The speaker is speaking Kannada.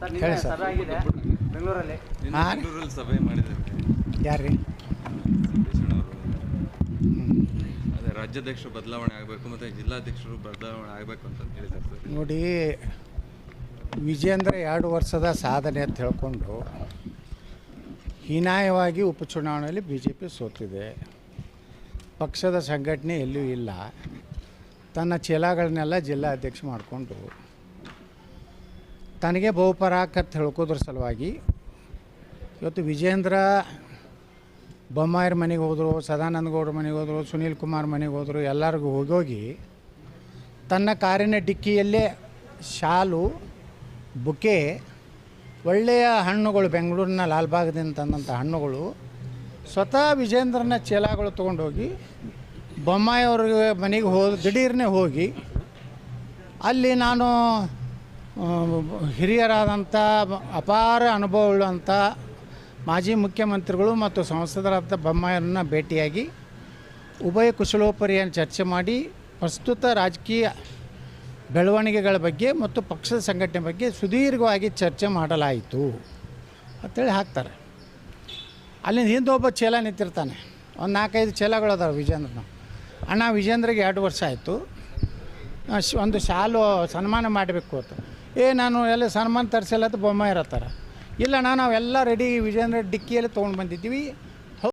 ಹೇಳಿ ಸರ್. ಆಗಿದೆ ಬೆಂಗಳೂರಲ್ಲಿ. ಸಭೆ ಮಾಡಿದ್ದಾರೆ. ಯಾರ್ರಿ? ಸಿದ್ದೇಶ್ವರನವರು. ಅದೇ ರಾಜ್ಯಾಧ್ಯಕ್ಷರು ಬದಲಾವಣೆ ಆಗಬೇಕು ಮತ್ತು ಜಿಲ್ಲಾಧ್ಯಕ್ಷರು ಬದಲಾವಣೆ ಆಗಬೇಕು ಅಂತ ಹೇಳಿದ್ದಾರೆ ಸರ್. ನೋಡಿ ವಿಜೇಂದ್ರ ಎರಡು ವರ್ಷದ ಸಾಧನೆ ಅಂತ ಹೇಳ್ಕೊಂಡು ಹೀನಾಯವಾಗಿ ಉಪಚುನಾವಣೆಯಲ್ಲಿ ಬಿ ಜೆ ಪಿ ಸೋತಿದೆ. ಪಕ್ಷದ ಸಂಘಟನೆ ಎಲ್ಲೂ ಇಲ್ಲ. ತನ್ನ ಚೀಲಗಳನ್ನೆಲ್ಲ ಜಿಲ್ಲಾಧ್ಯಕ್ಷ ಮಾಡಿಕೊಂಡು ತನಗೆ ಅಂತ ಹೇಳ್ಕೋದ್ರ ಸಲುವಾಗಿ ಇವತ್ತು ವಿಜೇಂದ್ರ ಬೊಮ್ಮಾಯರ ಮನೆಗೆ ಹೋದರು ಸದಾನಂದ ಗೌಡ್ರ ಮನೆಗೆ ಹೋದರು, ಸುನೀಲ್ ಕುಮಾರ್ ಮನೆಗೆ ಹೋದರು, ಎಲ್ಲರಿಗೂ ಹೋಗೋಗಿ ತನ್ನ ಕಾರಿನ ಡಿಕ್ಕಿಯಲ್ಲೇ ಶಾಲು, ಬುಕೆ, ಒಳ್ಳೆಯ ಹಣ್ಣುಗಳು, ಬೆಂಗಳೂರಿನ ಲಾಲ್ಬಾಗದಿಂದ ತಂದಂಥ ಹಣ್ಣುಗಳು, ಸ್ವತಃ ವಿಜೇಂದ್ರನ ಚೀಲಗಳು ತೊಗೊಂಡೋಗಿ ಬೊಮ್ಮಾಯಿಯವ್ರಿಗೆ ಮನೆಗೆ ಹೋದ, ದಿಢೀರ್ನೇ ಹೋಗಿ ಅಲ್ಲಿ ನಾನು ಹಿರಿಯರಾದಂಥ ಅಪಾರ ಅನುಭವವುಳ್ಳಂಥ ಮಾಜಿ ಮುಖ್ಯಮಂತ್ರಿಗಳು ಮತ್ತು ಸಂಸದರಾದ ಬೊಮ್ಮಾಯರನ್ನು ಭೇಟಿಯಾಗಿ ಉಭಯ ಕುಶಲೋಪರಿಯನ್ನು ಚರ್ಚೆ ಮಾಡಿ ಪ್ರಸ್ತುತ ರಾಜಕೀಯ ಬೆಳವಣಿಗೆಗಳ ಬಗ್ಗೆ ಮತ್ತು ಪಕ್ಷದ ಸಂಘಟನೆ ಬಗ್ಗೆ ಸುದೀರ್ಘವಾಗಿ ಚರ್ಚೆ ಮಾಡಲಾಯಿತು ಅಂತೇಳಿ ಹಾಕ್ತಾರೆ. ಅಲ್ಲಿಂದ ಹಿಂದೆ ಒಬ್ಬ ಚೇಲ ನಿಂತಿರ್ತಾನೆ. ಒಂದು ನಾಲ್ಕೈದು ಚೇಲಗಳು ಅದಾವೆ ವಿಜೇಂದ್ರನ. ಅಣ್ಣ ವಿಜೇಂದ್ರಿಗೆ ಎರಡು ವರ್ಷ ಆಯಿತು. ಒಂದು ಶಾಲು ಸನ್ಮಾನ ಮಾಡಬೇಕು ಅಂತ. ಏ, ನಾನು ಎಲ್ಲ ಸನ್ಮಾನ್ ತರಿಸಿಲ್ಲ ಅಂತ ಬೊಮ್ಮ ಇರತ್ತಾರ. ಇಲ್ಲ, ನಾನು ನಾವೆಲ್ಲ ರೆಡಿ ವಿಜೇಂದ್ರ ಡಿಕ್ಕಿಯಲ್ಲಿ ತೊಗೊಂಡು ಬಂದಿದ್ದೀವಿ.